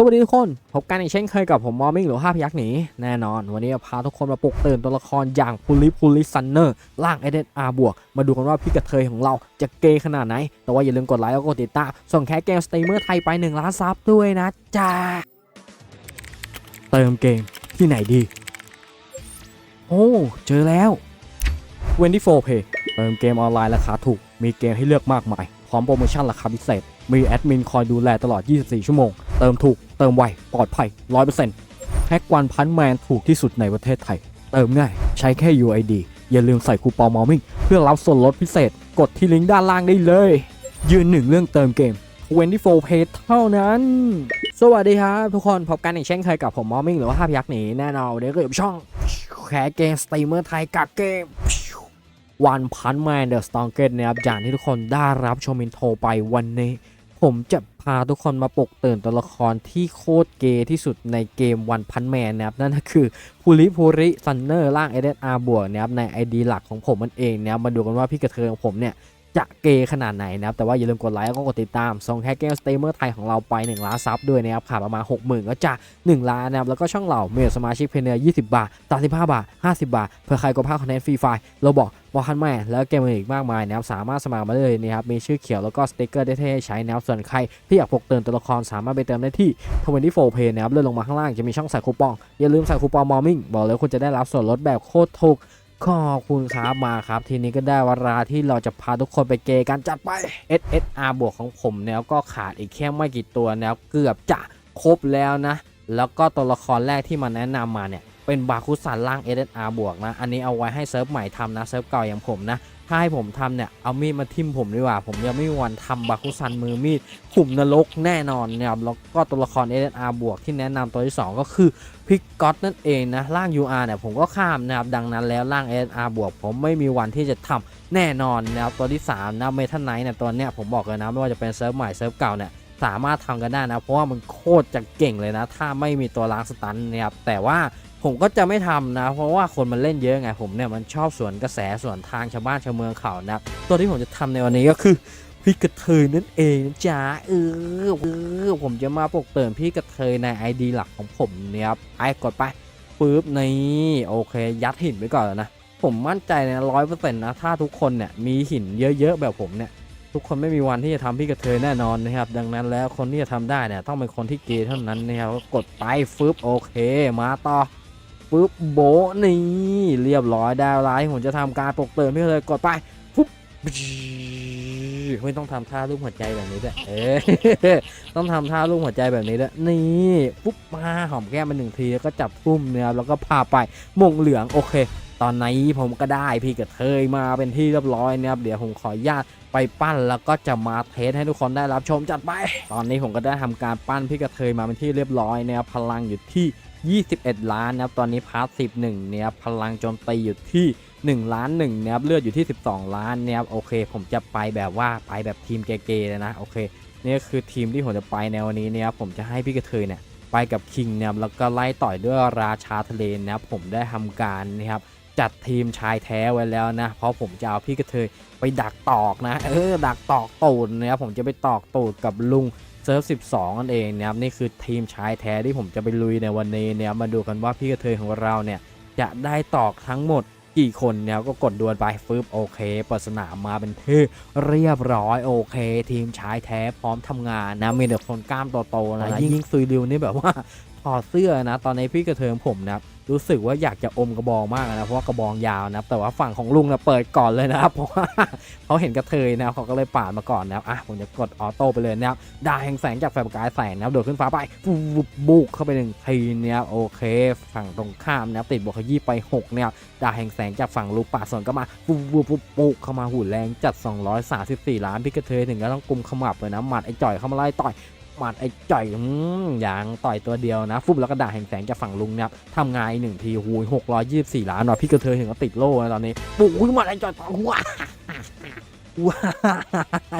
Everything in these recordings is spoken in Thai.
สวัสดีทุกคน พบกันอีกเช่นเคยกับผมมอมิงหรือห้าพยักหนีแน่นอน วันนี้จะพาทุกคนมาปลุกตื่นตัวละครอย่างพูลิพูลิซันเนอร์ล่างเอเดนอาบวก มาดูกันว่าพี่กระเทยของเราจะเกย์ขนาดไหน แต่ว่าอย่าลืมกดไลค์แล้วก็กดติดตามส่งแค่เกมสตรีมเมอร์ไทยไป1ล้านซับด้วยนะจ้าเติมเกมที่ไหนดี โอ้ เจอแล้ว24 Pay เติมเกมออนไลน์ราคาถูกมีเกมให้เลือกมากมายพร้อมโปรโมชั่นราคาพิเศษ มีแอดมินคอยดูแลตลอด 24 ชั่วโมง เติมถูก เติมไว ปลอดภัย 100%แพ็กวันพันแมนถูกที่สุดในประเทศไทย เติมง่าย ใช้แค่ UID อย่าลืมใส่คูปองมอมิ่งเพื่อรับส่วนลดพิเศษ กดที่ลิงก์ด้านล่างได้เลย ยืนหนึ่งเรื่องเติมเกม24 Pay เท่านั้น สวัสดีครับ ทุกคน พบกันอีกเช่นเคยกับผมมอมิ่งหรือว่าห้าพยักหนีแน่นอนเดี๋ยวก็อยู่ช่องแคสเกมสตรีมเมอร์ไทยกับเกมวันพันแมนเดอะสตองเกตนะครับอย่างที่ทุกคนได้รับชมอินโทรไปวันนี้ ผมจะพาทุกคนมาปลุกตื่นตัวละครที่โคตรเกย์ที่สุดในเกมวันพันแมนนะครับ นั่นก็คือพูริพูริซันเนอร์ล่างเอเดนอาร์บวกนะครับใน ID หลักของผมมันเองนะครับมาดูกันว่าพี่กระเทยของผมเนี่ย จะเกย์ขนาดไหนนะครับ แต่ว่าอย่าลืมกดไลค์แล้วก็กดติดตามส่งแฮกเกอร์สเตเมอร์ไทยของเราไป 1 ล้านซับด้วยนะครับขาดประมาณ 60,000 ก็จะ 1 ล้านนะครับ แล้วก็ช่องเราเมีสมาชิกเพเนีย20 บาท35บาท 50 บาท เพื่อใครก็พาคอนเทนต์ฟรีไฟล์เราบอกบอกคันแม่แล้วเกมอื่นอีกมากมายนะครับสามารถสมัครมาเลยนะครับมีชื่อเขียวแล้วก็สติกเกอร์ได้ให้ใช้นะครับส่วนใครที่อยากปลุกตื่นตัวละครสามารถไปเติมได้ที่24 Pay นะครับเลื่อนลงมาข้างล่างจะมีช่องใส่คูปองอย่าลืมใส่คูปองมอมิ่งบอกเลยคุณจะได้รับส่วนลดแบบโคตรถูก ขอบคุณครับมาครับ ทีนี้ก็ได้เวลาที่เราจะพาทุกคนไปเกย์กันจัดไป SSR บวกของผมแล้วก็ขาดอีกแค่ไม่กี่ตัวแล้วเกือบจะครบแล้วนะ แล้วก็ตัวละครแรกที่มาแนะนำมาเนี่ย เป็นบาคุสันล่าง SSR บวกนะ อันนี้เอาไว้ให้เซิร์ฟใหม่ทำนะ เซิร์ฟเก่าอย่างผมนะ ถ้าให้ผมทำเนี่ย เอามีดมาทิ่มผมดีกว่า ผมยังไม่มีวันทำบาคุซันมือมีดขุมนรกแน่นอนนะครับแล้วก็ตัวละคร SNR บวกที่แนะนำตัวที่สองก็คือพิกก็อตนั่นเองนะร่าง UR เนี่ยผมก็ข้ามนะครับ ดังนั้นแล้วร่าง SR บวก ผมไม่มีวันที่จะทำแน่นอนนะครับตัวที่3นะเมทัลไนท์เนี่ยตัวเนี้ยผมบอกเลยนะไม่ว่าจะเป็นเซิร์ฟใหม่เซิร์ฟเก่าเนี่ย สามารถทำกันได้นะ เพราะว่ามันโคตรจะเก่งเลยนะ ถ้าไม่มีตัวล้างสตันนะครับแต่ว่าผมก็จะไม่ทำนะ เพราะว่าคนมันเล่นเยอะไงผมเนี่ยมันชอบสวนกระแสสวนทางชาวบ้านชาวเมืองเขานะตัวที่ผมจะทำในวันนี้ก็คือพี่กระเทยนั่นเองนะจ้าเออเออผมจะมาปลุกตื่นพี่กระเทยใน ID หลักของผมเนี่ยครับไปกดไปปุ๊บนี่โอเค ยัดหินไว้ก่อนนะ ผมมั่นใจในร้อยเปอร์เซ็นต์นะ ถ้าทุกคนเนี่ยมีหินเยอะๆแบบผมเนี่ย ทุกคนไม่มีวันที่จะทำพี่กระเทยแน่นอนนะครับ ดังนั้นแล้วคนที่จะทำได้เนี่ยต้องเป็นคนที่เกย์เท่านั้นนะครับกดไปฟึบโอเค มาต่อฟึบโบนี่เรียบร้อยได้เวลที่ผมจะทำการปลุกตื่นพี่กระเทยกดไปฟึบไม่ต้องทำท่ารูปหัวใจแบบนี้ด้วยเออต้องทำท่ารูปหัวใจแบบนี้ด้วยนี่ปุ๊บมาหอมแก้มมาหนึ่งทีแล้วก็จับทุ่มเนื้อแล้วก็พาไปมงเหลืองโอเค ตอนนี้ผมก็ได้พี่กระเทยมาเป็นที่เรียบร้อยนะครับเดี๋ยวผมขออนุญาตไปปั้นแล้วก็จะมาเทสให้ทุกคนได้รับชมจัดไป ตอนนี้ผมก็ได้ทำการปั้นพี่กระเทยมาเป็นที่เรียบร้อยนะครับพลังอยู่ที่ 21 ล้านนะครับตอนนี้พาร์ทสิบหนึ่งเนี่ยพลังโจมตีอยู่ที่1ล้าน1นะครับเลือดอยู่ที่ 12 ล้านนะครับโอเค ผมจะไปแบบว่าไปแบบทีมเกย์ๆเลยนะโอเคนี่ก็คือทีมที่ผมจะไปในวันนี้นะครับผมจะให้พี่กระเทยเนี่ย ไปกับคิงเนะครับแล้วก็ไล่ต่อยด้วยราชาทะเลนะครับผมได้ทำการนะครับจัดทีมชายแท้ไว้แล้วนะ เพราะผมจะเอาพี่กระเทยไปดักตอกนะ เออ ดักตอกตูดนะครับผมจะไปตอกตูดกับลุงเซิร์ฟ 12 นั่นเองนะครับนี่คือทีมชายแท้ที่ผมจะไปลุยในวันนี้เนี่ยมาดูกันว่าพี่กระเทยของเราเนี่ยจะได้ตอกทั้งหมด กี่คนเนี่ยก็กดดวลไปฟึบโอเคเปิดสนามมาเป็นที่เรียบร้อยโอเค ทีมชายแท้พร้อมทำงานนะมีแต่คนกล้ามโตๆนะยิ่งซุยริวนี่แบบว่าถอดเสื้อนะ ตอนนี้พี่กระเทิงผมนะค รู้สึกว่าอยากจะอมกระบองมากนะเพราะว่ากระบองยาวนะแต่ว่าฝั่งของลุงนะเปิดก่อนเลยนะครับเพราะว่าเขาเห็นกระเทยนะเขาก็เลยปาดมาก่อนนะครับอะผมจะกดออโต้ไปเลยนะครับดาแห่งแสงจากแฟลชประกายแสงนะครับโดดขึ้นฟ้าไปฟูบุกเข้าไปหนึ่งทีนะครับโอเค ฝั่งตรงข้ามนะครับติดบวกขยี้ไป6เนี่ยดาแห่งแสงจากฝั่งลูกป่าส่วนก็มาฟูบบุกบุกเข้ามาหุ่นแรงจัด 234 ล้านพี่กระเทยถึงก็ต้องกุมขมับเลยนะหมัดไอ้จ่อยเข้ามาไล่ต่อย หมัดไอ้จ่อยอย่างต่อยตัวเดียวนะฟุบแล้วก็ด่าแห่งแสงจากฝั่งลุงเนี่ยทำงานอีกหนึ่งทีหูยหกร้อยยี่สิบสี่ล้านหน่อยพี่กระเทยถึงก็ติดโล่นะตอนนี้ปุ้ยหมัดไอ้จ่อยต่อว้าว้า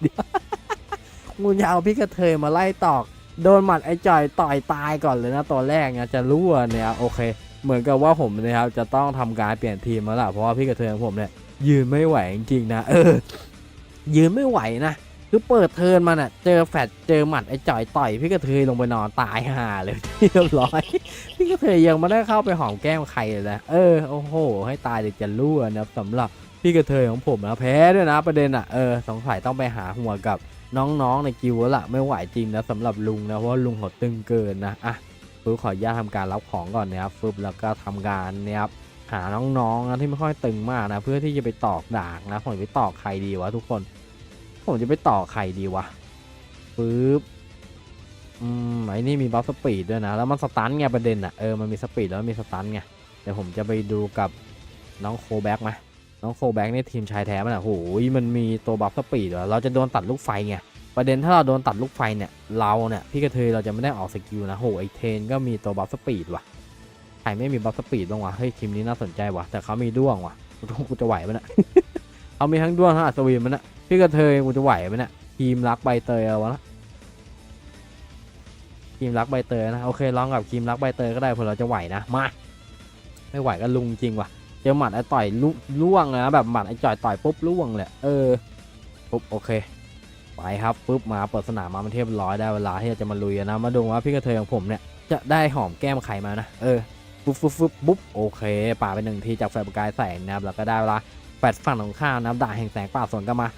เดี๋ยวงูยาวพี่กระเทยมาไล่ตอกโดนหมัดไอ้จ่อยต่อยตายก่อนเลยนะตอนแรกเนี่ยจะรั่วเนี่ยโอเค เหมือนกับว่าผมนะครับจะต้องทำการเปลี่ยนทีมแล้วล่ะเพราะว่าพี่กระเทยของผมเนี่ยยืนไม่ไหวจริงๆนะ เออ ยืนไม่ไหวนะ คือเปิดเทินมันอะ เจอแฟดเจอหมัดไอ้จ่อยต่อยพี่กระเทยลงไปนอนตายห่าเลยเรียบร้อย พี่กระเทยยังไม่ได้เข้าไปหอมแก้มใครเลยนะเออโอ้โห ให้ตายเด็กจะรั่วนะสำหรับพี่กระเทยของผมนะแพ้ด้วยนะประเด็นอะเออสงสัยต้องไปหาหัวกับน้องๆในกิวละไม่ไหวจริงนะสำหรับลุงนะเพราะลุงเขาตึงเกินนะอะฟึบขออนุญาตทำการรับของก่อนนะครับฟึบแล้วก็ทำการนี่ยครับหาน้องๆนะที่ไม่ค่อยตึงมากนะเพื่อที่จะไปตอกดากนะผมไปตอกใครดีวะทุกคน ผมจะไปต่อใครดีวะปึ๊บอืมไอ้นี่มีบัฟสปีดด้วยนะ แล้วมันสตันไงประเด็นอะเออมันมีสปีดแล้วมีสตันไงเดี๋ยวผมจะไปดูกับน้องโคแบ็กไหมน้องโคแบ็กนี่ทีมชายแท้มันอะโหยมันมีตัวบัฟสปีดเหรอเราจะโดนตัดลูกไฟไงประเด็นถ้าเราโดนตัดลูกไฟเนี่ยเราเนี่ยพี่กระเทยเราจะไม่ได้ออกสกิลนะโหไอเทนก็มีตัวบัฟสปีดว่ะใครไม่มีบัฟสปีดบ้างวะเฮ้ยทีมนี้น่าสนใจว่ะแต่เขามีด้วงว่ะกูกูจะไหวมันอะเขามีทั้งด้วงทั้งอัศวินมันอะ พี่กระเทยกูจะไหวไหมันอะทีมรักใบเตยเอาวะละทีมรักใบเตยนะโอเคลองกับทีมรักใบเตยก็ได้เผื่อเราจะไหวนะมาไม่ไหวก็ลุงจริงว่ะเจอหมัดไอ้ต่อยลุล่วงนะแบบหมัดไอ้จ่อยต่อยปุ๊บล่วงเลยเออปุ๊บโอเคไปครับปุ๊บมาเปิดสนามมามันเทียบร้อยได้เวลาที่จะมาลุยนะมาดูว่าพี่กระเทยของผมเนี่ยจะได้หอมแก้มใครมานะเออปุ๊บปุ๊บปุ๊บปุ๊บโอเคป่าไปหนึ่งทีจากแฟลชประกายแสงนะครับแล้วก็ได้เวลาแฟลชฝั่งตรงข้ามนะครับด่าแห่งแสงป่าสวนกันมา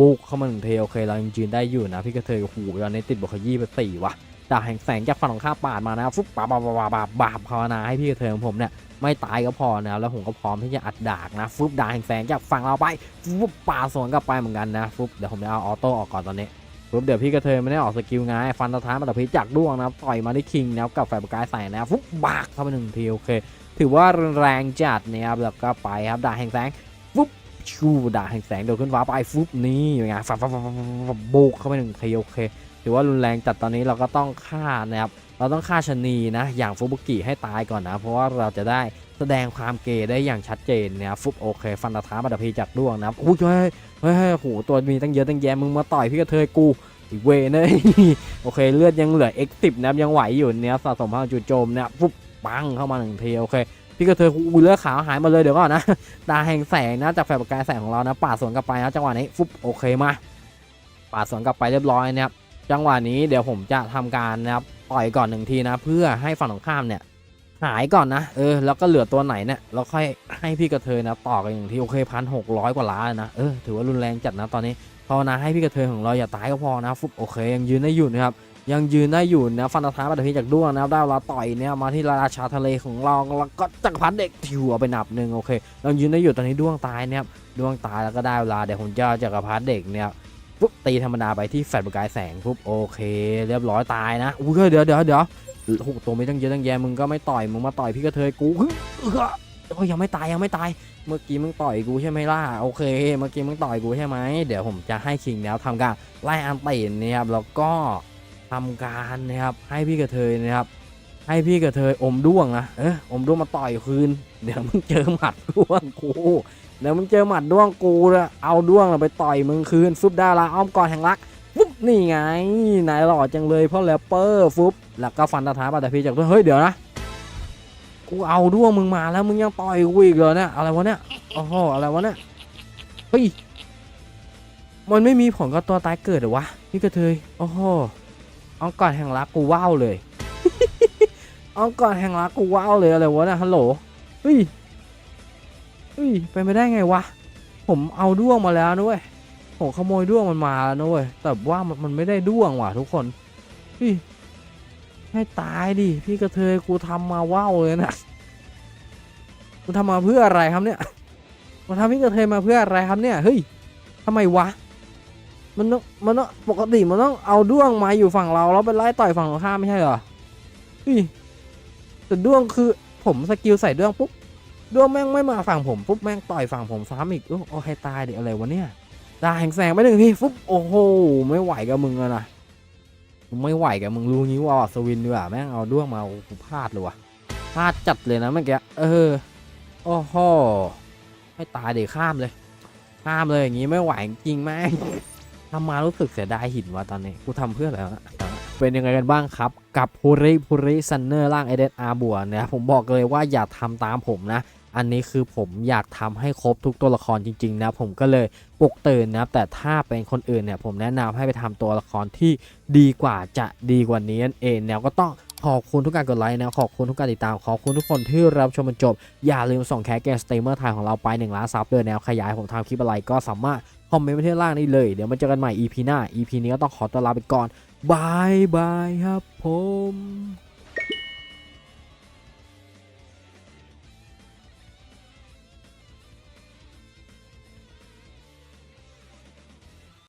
บุกเข้ามาหนึ่งเทโอเคเรายังยืนได้อยู่นะพี่กระเทยหูตอนนี้ติดบวกขยี้ไปสี่ว่ะดาแห่งแสงจากฝั่งตรงข้าปาดมานะฟุ๊บบาบบาบาบาบาภาวนาให้พี่กระเทยของผมเนี่ยไม่ตายก็พอนะแล้วผมก็พร้อมที่จะอัดดากนะฟุ๊บดาแห่งแสงจากฝั่งเราไปฟุ๊บปาสวนกลับไปเหมือนกันนะฟุ๊บเดี๋ยวผมจะเอาออโต้ออกก่อนตอนนี้ปุ๊บเดี๋ยวพี่กระเทยไม่ได้ออกสกิลไงฟันตะท้ามาต่พี่จักด้วงนะต่อยมาที่คิงนะครับกับแฟร์ประกายใส่นะฟุ๊บบากเข้าไปหนึ่งทีโอเค ถือว่าแรงจัดนะครับแล้วก็ไปครับดาแห่งแสงฟุ๊บ ชูดาแห่งแสงโดดขึ้นฟ้าไปฟุบนี่ยังไงฟับฟับฟับฟับฟับโบกเข้าไปหนึ่งทีโอเคถือว่ารุนแรงจัดตอนนี้เราก็ต้องฆ่านะครับเราต้องฆ่าชนีนะ อย่างฟุบุกิให้ตายก่อนนะ เพราะว่าเราจะได้แสดงความเกย์ได้อย่างชัดเจนนะครับฟุบโอเค ฟันตะท้ายมาแต่พี่จักด้วงนะครับอุ้ยเฮ้ยเฮ้ยเฮ้ยโหตัวมีตั้งเยอะตั้งแยะมึงมาต่อยพี่กระเทยกูอีกเวเนยโอเคเลือดยังเหลือ X10 นะยังไหวอยู่เนี่ยสะสมพลังจู่โจมเนี่ยปุ๊บปังเข้ามาหนึ่งทีโอเค พี่กระเทยอุ้เลือดขาวหายมาเลยเดี๋ยวก่อนนะตาแห่งแสงนะจากแฟลชประกายแสงของเรานะปาดสวนกลับไปนะจังหวะนี้ฟุบโอเคมาปาดสวนกลับไปเรียบร้อยนะครับจังหวะนี้เดี๋ยวผมจะทำการนะครับต่อยก่อนหนึ่งทีนะ เพื่อให้ฝั่งตรงข้ามเนี่ยหายก่อนนะเออแล้วก็เหลือตัวไหนเนี่ยเราค่อยให้พี่กระเทยนะต่อกันอย่างที่โอเคพันหกร้อยกว่าล้านนะเออถือว่ารุนแรงจัดนะตอนนี้ภาวนาให้พี่กระเทยของเราอย่าตายก็พอนะฟุบโอเคยังยืนได้อยู่นะครับ ยังยืนได้อยู่นะฟันตะท้ายมาแต่พี่จากด้วงนะครับได้เวลาต่อยเนี่ยมาที่ราชาทะเลของเราแล้วก็จักรพรรดิเด็กถิวเอาไปนับหนึ่งโอเคยังยืนได้อยู่ตอนนี้ด้วงตายเนี่ยด้วงตายแล้วก็ได้เวลาเดี๋ยวผมจะเอาจักรพรรดิเด็กเนี่ยปุ๊บตีธรรมดาไปที่แฟลชประกายแสงปุ๊บโอเค เรียบร้อยตายนะอุ้ยเดี๋ยวเดี๋ยวเดี๋ยวโอ้โหตัวไม่ตั้งเยอะตั้งแยะมึงก็ไม่ต่อยมึงมาต่อยพี่กระเทยกูเฮ้ยยังไม่ตายยังไม่ตาย เมื่อกี้มึงต่อยกูใช่ไหมล่ะโอเค เมื่อกี้มึงต่อยกูใช่ไหมเดี๋ยวผมจะให้คิงแล้วทำการไล่อันตีนนะครับแล้วก็ ทำการนะครับให้พี่กระเทยนะครับ ให้พี่กระเทยอมด้วงนะเอออมด้วงมาต่อยคืน เดี๋ยวมึงเจอหมัดด้วงกูเดี๋ยวมึงเจอหมัดด้วงกูนะเอาด้วงเราไปต่อยมึงคืนฟุบดาราอ้อมกอดแห่งรักฟุบนี่ไงนายหล่อจังเลยเพราะแรปเปอร์ฟุบแล้วก็ฟันตะท้ายปาแต่พี่จากด้วยเฮ้ยเดี๋ยวนะกูเอาด้วงมึงมาแล้วมึงยังต่อยกูอีกเหรอเนี่ยอะไรวะเนี่ยโอ้โหอะไรวะเนี่ยเฮ้ยมันไม่มีผลกับตัวตายเกิดเหรอวะพี่กระเทยโอ้โห เอาก่อนแห่งรักกูว้าวเลย เอาก่อนแห่งรักกูว้าวเลยอะไรวะนี่ยฮัลโหลเฮ้ยเฮ้ยเป็นไปได้ไงวะ ผมเอาด้วงมาแล้วนะเว้ยผมขโมยด้วงมันมาแล้วนะเว้ยแต่ว่ามันมันไม่ได้ด้วงว่ะทุกคนเฮ้ยให้ตายดิพี่กระเทยกูทำมาว้าวเลยนะกูทำมาเพื่ออะไรครับเนี่ยมาทำพี่กระเทยมาเพื่ออะไรครับเนี่ยเฮ้ยทำไมวะ มันต้องมันต้องปกติมันต้องเอาด้วงมาอยู่ฝั่งเราแล้วไปไล่ต่อยฝั่งตรงข้ามไม่ใช่เหรอเฮ้ยแต่ด้วงคือผมสกิลใส่ด้วงปุ๊บด้วงแม่งไม่มาฝั่งผมปุ๊บแม่งต่อยฝั่งผมซ้ำอีกโอ้โอ้ให้ตายเดิอะไรวะเนี่ยดาแห่งแสงไปหนึ่งทีปุ๊บโอ้โหไม่ไหวกับมึงอะนะไม่ไหวกับมึงรู้งี้ว่าสวินดีกว่าแม่งเอาด้วงมากูพลาดเลยว่ะพลาดจัดเลยนะเมื่อกี้เออโอ้โหไม่ตายเดี๋ยวข้ามเลย ข้ามเลยอย่างงี้ไม่ไหวจริงแม่ง ทำมารู้สึกเสียดายหินว่ะตอนนี้ กูทำเพื่ออะไรวะเป็นยังไงกันบ้างครับ กับพูริพูริซันเนอร์ล่างเอเดนอาบัวเนี่ยผมบอกเลยว่าอย่าทำตามผมนะ อันนี้คือผมอยากทำให้ครบทุกตัวละครจริงๆนะ ผมก็เลยปลุกตื่นนะแต่ถ้าเป็นคนอื่นเนี่ยผมแนะนำให้ไปทำตัวละครที่ดีกว่าจะดีกว่านี้นั่นเองแนวก็ต้องขอบคุณทุกการกดไลค์นะ ขอบคุณทุกการติดตาม ขอบคุณทุกคนที่รับชมจนจบ อย่าลืมส่งแคสเกมสเตมเมอร์ไทยของเราไป1ล้านซับด้วยแนวขยายผมทำคลิปอะไรก็สามารถ คอมเมนต์ไว้ที่ล่างนี้เลย เดี๋ยวมาเจอกันใหม่ EP หน้า EP นี้ก็ต้องขอตัวลาไปก่อนบายบายครับผม